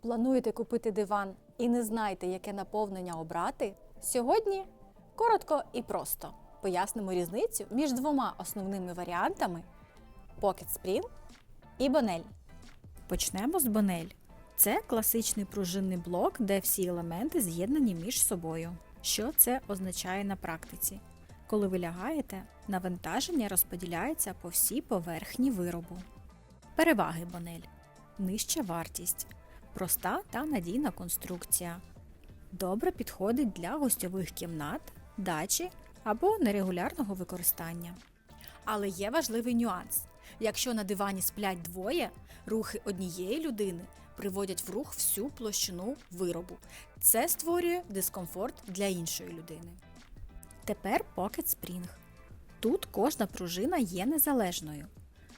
Плануєте купити диван і не знаєте, яке наповнення обрати? Сьогодні коротко і просто пояснимо різницю між двома основними варіантами Pocket Spring і Bonell. Почнемо з Bonell. Це класичний пружинний блок, де всі елементи з'єднані між собою. Що це означає на практиці? Коли ви лягаєте, навантаження розподіляється по всій поверхні виробу. Переваги Bonell. Нижча вартість, проста та надійна конструкція. Добре підходить для гостьових кімнат, дачі або нерегулярного використання. Але є важливий нюанс. Якщо на дивані сплять двоє, рухи однієї людини приводять в рух всю площину виробу. Це створює дискомфорт для іншої людини. Тепер Pocket Spring. Тут кожна пружина є незалежною.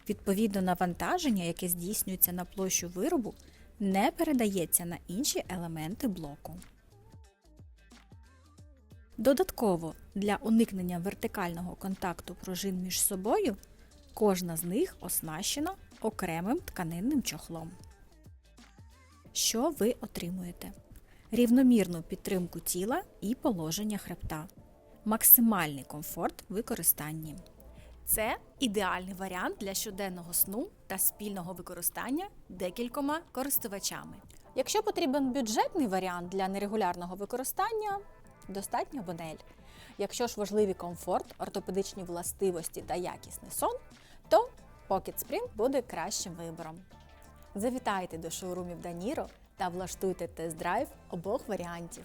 Відповідно, навантаження, яке здійснюється на площу виробу, не передається на інші елементи блоку. Додатково для уникнення вертикального контакту пружин між собою кожна з них оснащена окремим тканинним чохлом. Що ви отримуєте? Рівномірну підтримку тіла і положення хребта, максимальний комфорт використанні. Це ідеальний варіант для щоденного сну та спільного використання декількома користувачами. Якщо потрібен бюджетний варіант для нерегулярного використання, достатньо Бонель. Якщо ж важливі комфорт, ортопедичні властивості та якісний сон, то Pocket Spring буде кращим вибором. Завітайте до шоурумів Даніро та влаштуйте тест-драйв обох варіантів.